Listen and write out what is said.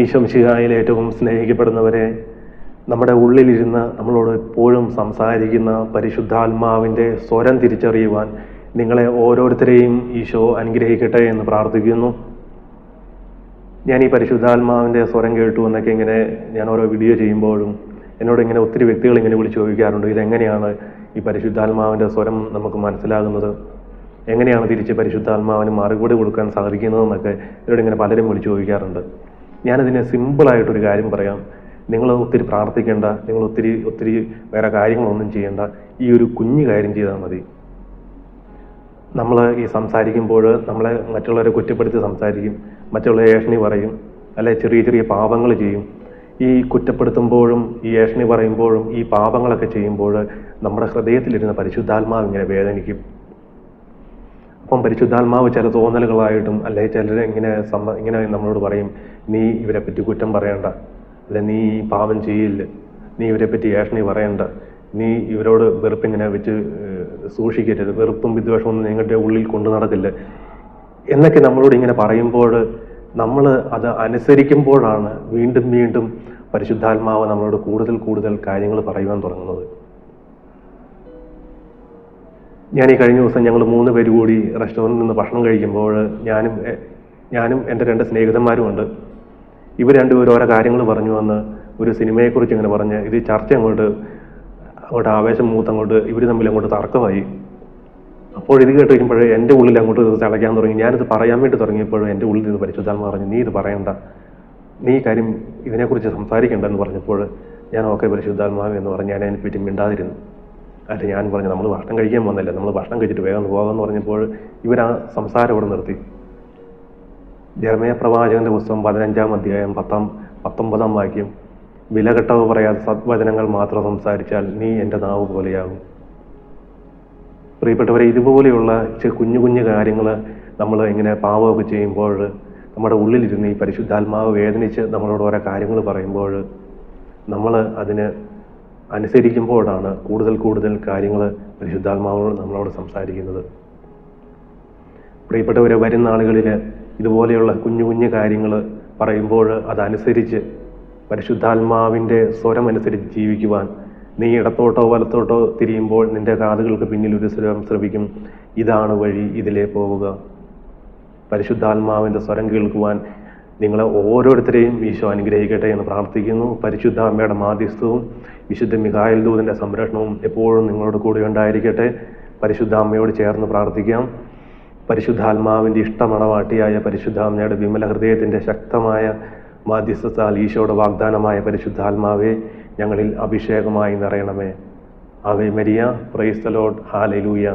ഈശംശിഹായിൽ ഏറ്റവും സ്നേഹിക്കപ്പെടുന്നവരെ നമ്മുടെ ഉള്ളിലിരുന്ന് നമ്മളോട് എപ്പോഴും സംസാരിക്കുന്ന പരിശുദ്ധാത്മാവിന്റെ സ്വരം തിരിച്ചറിയുവാൻ നിങ്ങളെ ഓരോരുത്തരെയും ഈശോ അനുഗ്രഹിക്കട്ടെ എന്ന് പ്രാർത്ഥിക്കുന്നു. ഞാൻ ഈ പരിശുദ്ധാത്മാവിന്റെ സ്വരം കേട്ടു എന്നൊക്കെ ഇങ്ങനെ ഞാൻ ഓരോ വീഡിയോ ചെയ്യുമ്പോഴും എന്നോട് ഇങ്ങനെ ഒത്തിരി വ്യക്തികൾ ഇങ്ങനെ വിളിച്ച് ചോദിക്കാറുണ്ട് ഇതെങ്ങനെയാണ് ഈ പരിശുദ്ധാത്മാവിന്റെ സ്വരം നമുക്ക് മനസ്സിലാകുന്നത്? എങ്ങനെയാണ് തിരിച്ച് പരിശുദ്ധാത്മാവിന് മറുപടി കൊടുക്കാൻ സാധിക്കുന്നതെന്നൊക്കെ എന്നോട് ഇങ്ങനെ പലരും വിളിച്ചു ചോദിക്കാറുണ്ട്. ഞാനതിന് സിമ്പിളായിട്ടൊരു കാര്യം പറയാം. നിങ്ങൾ ഒത്തിരി പ്രാർത്ഥിക്കേണ്ട നിങ്ങൾ ഒത്തിരി ഒത്തിരി വേറെ കാര്യങ്ങളൊന്നും ചെയ്യേണ്ട. ഈ ഒരു കുഞ്ഞു കാര്യം ചെയ്താൽ മതി. നമ്മൾ ഈ സംസാരിക്കുമ്പോൾ നമ്മളെ മറ്റുള്ളവരെ കുറ്റപ്പെടുത്തി സംസാരിക്കും മറ്റുള്ളവരെ ഏഷണി പറയും അല്ലെ ചെറിയ ചെറിയ പാപങ്ങൾ ചെയ്യും. ഈ കുറ്റപ്പെടുത്തുമ്പോഴും ഈ ഏഷണി പറയുമ്പോഴും ഈ പാപങ്ങളൊക്കെ ചെയ്യുമ്പോൾ നമ്മുടെ ഹൃദയത്തിലിരുന്ന പരിശുദ്ധാത്മാവ് ഇങ്ങനെ വേദനിക്കും. അപ്പം പരിശുദ്ധാത്മാവ് ചില തോന്നലുകളായിട്ടും അല്ലെങ്കിൽ ചിലർ ഇങ്ങനെ സമ്മ ഇങ്ങനെ നമ്മളോട് പറയും നീ ഇവരെ പറ്റി കുറ്റം പറയണ്ട. അല്ലെ നീ ഈ പാപം ചെയ്യില്ല. നീ ഇവരെ പറ്റി ഏഷണി പറയണ്ട. നീ ഇവരോട് വെറുപ്പിങ്ങനെ വെച്ച് ഏഹ്, സൂക്ഷിക്കരുത്. വെറുപ്പും വിദ്വേഷവും ഒന്നും നിങ്ങളുടെ ഉള്ളിൽ കൊണ്ടു നടക്കില്ല. എന്നൊക്കെ നമ്മളോട് ഇങ്ങനെ പറയുമ്പോൾ നമ്മൾ അത് അനുസരിക്കുമ്പോഴാണ് വീണ്ടും വീണ്ടും പരിശുദ്ധാത്മാവ് നമ്മളോട് കൂടുതൽ കൂടുതൽ കാര്യങ്ങൾ പറയുവാൻ തുടങ്ങുന്നത്. ഞാൻ ഈ കഴിഞ്ഞ ദിവസം ഞങ്ങൾ മൂന്ന് പേര് കൂടി റെസ്റ്റോറന്റിൽ നിന്ന് ഭക്ഷണം കഴിക്കുമ്പോൾ ഞാനും ഞാനും എന്റെ രണ്ട് സ്നേഹിതന്മാരുമുണ്ട്. ഇവർ രണ്ടുപേരും ഓരോ കാര്യങ്ങൾ പറഞ്ഞു വന്ന് ഒരു സിനിമയെക്കുറിച്ച് ഇങ്ങനെ പറഞ്ഞ് ഇത് ചർച്ച അങ്ങോട്ട് അങ്ങോട്ട് ആവേശം മൂത്ത് അങ്ങോട്ട് ഇവർ തമ്മിൽ അങ്ങോട്ട് തർക്കമായി. അപ്പോൾ ഇത് കേട്ട് കഴിയുമ്പോൾ എന്റെ ഉള്ളിൽ അങ്ങോട്ട് ഇത് തിളയ്ക്കാൻ തുടങ്ങി. ഞാനിത് പറയാൻ വേണ്ടി തുടങ്ങിയപ്പോൾ എന്റെ ഉള്ളിൽ നിന്ന് പരിശുദ്ധാത്മ പറഞ്ഞു നീ ഇത് പറയണ്ട. നീ കാര്യം ഇതിനെക്കുറിച്ച് സംസാരിക്കണ്ടെന്ന് പറഞ്ഞപ്പോൾ ഞാൻ ഓക്കെ പരിശുദ്ധാത്മാവ് എന്ന് പറഞ്ഞ് ഞാൻ അതിനെ പറ്റി മിണ്ടാതിരുന്നു. അല്ല ഞാൻ പറഞ്ഞു നമ്മൾ ഭക്ഷണം കഴിക്കാൻ വന്നല്ലേ നമ്മൾ ഭക്ഷണം കഴിച്ചിട്ട് വേഗം പോകാമെന്ന് പറഞ്ഞപ്പോൾ ഇവർ ആ സംസാരം ഇവിടെ നിർത്തി. ജർമ്മയ പ്രവാചകന്റെ പുസ്തകം പതിനഞ്ചാം അധ്യായം പത്താം പത്തൊമ്പതാം വാക്യം. വില വിലകെട്ടവ് പറയാതെ സദ്വചനങ്ങൾ മാത്രം സംസാരിച്ചാൽ നീ എന്റെ നാവ് പോലെയാകും. പ്രിയപ്പെട്ടവരെ ഇതുപോലെയുള്ള കുഞ്ഞു കുഞ്ഞു കാര്യങ്ങൾ നമ്മൾ ഇങ്ങനെ പാവമൊക്കെ ചെയ്യുമ്പോൾ നമ്മുടെ ഉള്ളിലിരുന്ന് ഈ പരിശുദ്ധാത്മാവ് വേദനിച്ച് നമ്മളോട് ഓരോ കാര്യങ്ങൾ പറയുമ്പോൾ നമ്മൾ അതിന് അനുസരിക്കുമ്പോഴാണ് കൂടുതൽ കൂടുതൽ കാര്യങ്ങൾ പരിശുദ്ധാത്മാവോട് നമ്മളോട് സംസാരിക്കുന്നത്. പ്രിയപ്പെട്ടവരെ വരുന്ന ആളുകളിൽ ഇതുപോലെയുള്ള കുഞ്ഞു കുഞ്ഞു കാര്യങ്ങൾ പറയുമ്പോൾ അതനുസരിച്ച് പരിശുദ്ധാത്മാവിന്റെ സ്വരമനുസരിച്ച് ജീവിക്കുവാൻ നീ ഇടത്തോട്ടോ വലത്തോട്ടോ തിരിയുമ്പോൾ നിന്റെ കാതുകൾക്ക് പിന്നിൽ ഒരു സ്വരം ശ്രവിക്കും. ഇതാണ് വഴി ഇതിലേ പോവുക. പരിശുദ്ധാത്മാവിന്റെ സ്വരം കേൾക്കുവാൻ നിങ്ങളെ ഓരോരുത്തരെയും ഈശോ അനുഗ്രഹിക്കട്ടെ എന്ന് പ്രാർത്ഥിക്കുന്നു. പരിശുദ്ധ അമ്മയുടെ മാധ്യസ്ഥവും വിശുദ്ധ മികായൽ ദൂതിന്റെ സംരക്ഷണവും എപ്പോഴും നിങ്ങളോട് കൂടെ ഉണ്ടായിരിക്കട്ടെ. പരിശുദ്ധ അമ്മയോട് ചേർന്ന് പ്രാർത്ഥിക്കാം. പരിശുദ്ധാത്മാവിന്റെ ഇഷ്ടമണവാട്ടിയായ പരിശുദ്ധ അമ്മയുടെ വിമല ഹൃദയത്തിന്റെ ശക്തമായ മാധ്യസ്ഥത്താൽ ഈശോയുടെ വാഗ്ദാനമായ പരിശുദ്ധാത്മാവെ ഞങ്ങളിൽ അഭിഷേകമായി നിറയണമേ. ആവേ മരിയ പ്രൈസ് ദ ലോർഡ്. ഹാലലൂയ